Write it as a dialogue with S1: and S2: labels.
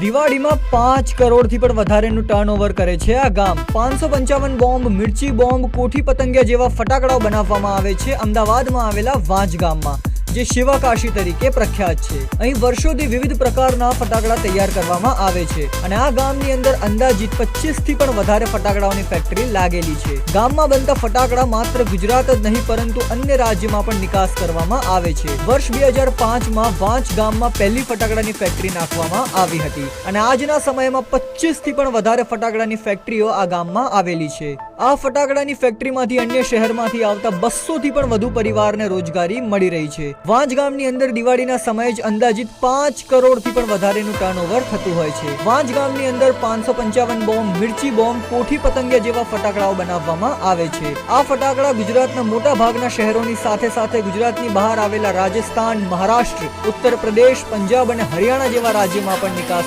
S1: દિવાળીમાં પાંચ કરોડથી પણ વધારેનું ટર્નઓવર કરે છે આ ગામ. પાંચસો પંચાવન બોમ્બ, મિર્ચી બોમ્બ, કોઠી પતંગિયા જેવા ફટાકડાઓ બનાવવામાં આવે છે અમદાવાદમાં આવેલા વાંચ ગામમાં. જે શિવાકાશી તરીકે પ્રખ્યાત છે. અહીં વર્ષોથી વિવિધ પ્રકારના ફટાકડા તૈયાર કરવામાં આવે છે અને આ ગામની અંદર અંદાજિત 25 થી પણ વધારે ફટાકડાઓની ફેક્ટરી લાગેલી છે. ગામમાં બનતા ફટાકડા માત્ર ગુજરાત જ નહીં, પરંતુ અન્ય રાજ્યમાં પણ નિકાસ કરવામાં આવે છે. વર્ષ બે હજાર પાંચમાં વાંચ ગામમાં પહેલી ફટાકડાની ફેક્ટરી નાખવામાં આવી હતી અને આજના સમયમાં 25 થી પણ વધારે ફટાકડાની ફેક્ટરીઓ આ ગામમાં આવેલી છે. આ ફટાકડાની ફેક્ટરીમાંથી અન્ય શહેરમાંથી આવતા બસો થી પણ વધુ પરિવારને રોજગારી મળી રહી છે. વાંજ ગામની અંદર દિવાળીના સમયે જ અંદાજિત પાંચ કરોડથી પણ વધારેનું ટર્નઓવર થતું હોય છે. વાંજ ગામની અંદર પાંચસો પંચાવન બોમ્બ મિર્ચી બોમ્બ કોઠી પતંગિયા જેવા ફટાકડાઓ બનાવવામાં આવે છે. આ ફટાકડા ગુજરાતના મોટા ભાગના શહેરોની સાથે સાથે ગુજરાતની બહાર આવેલા રાજસ્થાન, મહારાષ્ટ્ર, ઉત્તર પ્રદેશ, પંજાબ અને હરિયાણા જેવા રાજ્યમાં પણ નિકાસ